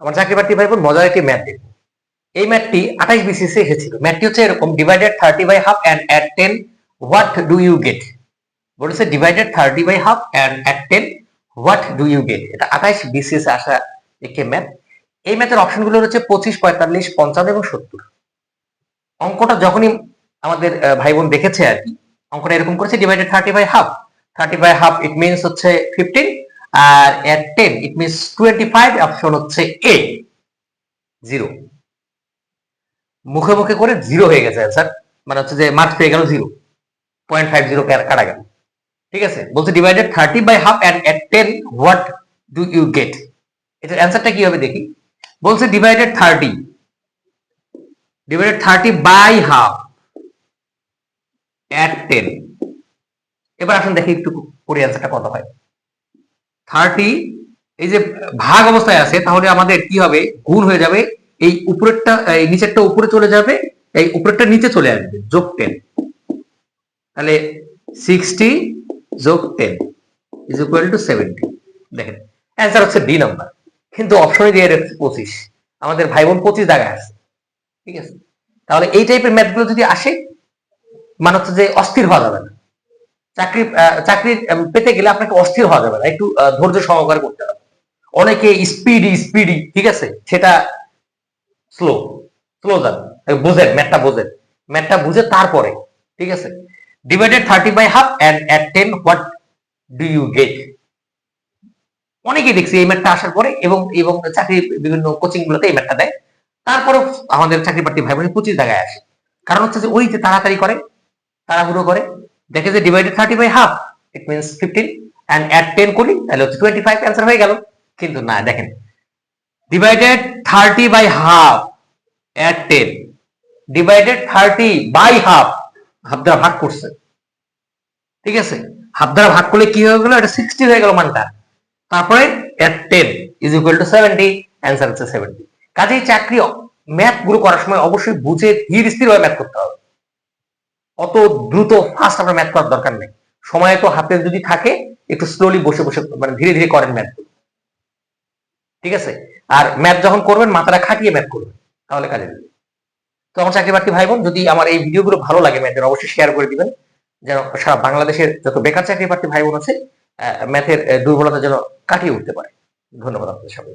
আমার চাকরি বাকরি ভাই বোন, মজার একটি ম্যাথ দেখব এই ম্যাথটি আঠাইশ বিসিসি এসেছিল। ম্যাথটি হচ্ছে এরকম divided thirty by half and add ten what do you get বলেছে divided thirty by half and add ten what do you get এটা আঠাইশ বিসিএস আসা একটি ম্যাথ। এই ম্যাথের অপশনগুলো হচ্ছে পঁচিশ, পঁয়তাল্লিশ, পঞ্চান্ন এবং সত্তর। অঙ্কটা যখনই আমাদের ভাই বোন দেখেছে আর কি। অঙ্কটা এরকম করেছে divided thirty by half thirty by half it means হচ্ছে fifteen R add ten it means twenty five option হচ্ছে এ জিরো মুখে মুখে করে জিরো হয়ে গেছে স্যার মানে হচ্ছে যে মার্কস পেয়ে গেল জিরো পয়েন্ট ফাইভ জিরো কাটা গেল। ঠিক আছে? বলছে divided thirty by half and add ten what do you get এটার অ্যান্সারটা কি হবে দেখি। বলছে divided thirty divided thirty by half add ten এবার আসুন দেখি একটু করে অ্যান্সারটা কত হয়। থার্টি এই যে ভাগ অবস্থায় আছে, তাহলে আমাদের কি হবে? গুণ হয়ে যাবে, এই উপরেরটা, এই নিচেরটা উপরে চলে যাবে, এই উপরেরটা নিচে চলে আসবে, যোগ টেন তাহলে সিক্সটি যোগ ten is equal to seventy দেখেন অ্যান্সার হচ্ছে ডি নাম্বার কিন্তু অপশনে দিয়ে রেখেছে পঁচিশ। আমাদের ভাই বোন পঁচিশ জায়গায় আছে। ঠিক আছে? তাহলে এই টাইপের ম্যাথগুলো যদি আসে মানে হচ্ছে যে অস্থির হওয়া যাবে না। চাকরি চাকরি পেতে গেলে আপনাকে অস্থির হওয়া যাবে না, একটু ধৈর্য সহকারে করতে হবে। অনেকে স্পিডি স্পিডি ঠিক আছে? সেটা স্লো স্লো যান বুঝেন ম্যাথটা বুঝেন। ম্যাথটা বুঝে তারপরে, ঠিক আছে? Divided thirty by half and add ten what do you get অনেকেই দেখছি এই ম্যাথটা আসার পরে এবং এবং চাকরি বিভিন্ন কোচিং গুলোতে এই ম্যাথটা দেয়। তারপরে আমাদের চাকরি প্রার্থী ভাই বোন পঁচিশ জায়গায় আসে। কারণ হচ্ছে যে ওই যে তাড়াতাড়ি করে তাড়াহুড়ো করে। দেখে যে divided thirty by half it means fifteen and add ten করি, তাহলে হচ্ছে টোয়েন্টি ফাইভ অ্যান্সার হয়ে গেল। কিন্তু না, দেখেন divided thirty by half add ten divided thirty by half half দ্বারা ভাগ করছে। ঠিক আছে? হাফ দ্বারা ভাগ করলে কি হয়ে গেল? এটা সিক্সটি হয়ে গেল মানটা। তারপরে add ten is equal to seventy answer হচ্ছে সেভেন্টি কাজেই চাকরি ম্যাথগুলো করার সময় অবশ্যই বুঝে ধীর স্থির ভাবে ম্যাথ করতে হবে। অত দ্রুত ফাস্ট আপনার ম্যাথ করার দরকার নেই। সময় তো হাতে যদি থাকে, একটু স্লোলি বসে বসে মানে ধীরে ধীরে করেন ম্যাথ ঠিক আছে? আর ম্যাথ যখন করবেন, মাথাটা খাটিয়ে ম্যাথ করবেন, তাহলে কাজে দেবে। তো আমার চাকরি বাকরি ভাই বোন, যদি আমার এই ভিডিওগুলো ভালো লাগে ম্যাথের অবশ্যই শেয়ার করে দিবেন। যেন সারা বাংলাদেশের যত বেকার চাকরি প্রার্থী ভাই বোন আছে ম্যাথের দুর্বলতা যেন কাটিয়ে উঠতে পারে। ধন্যবাদ আপনাদের সবাই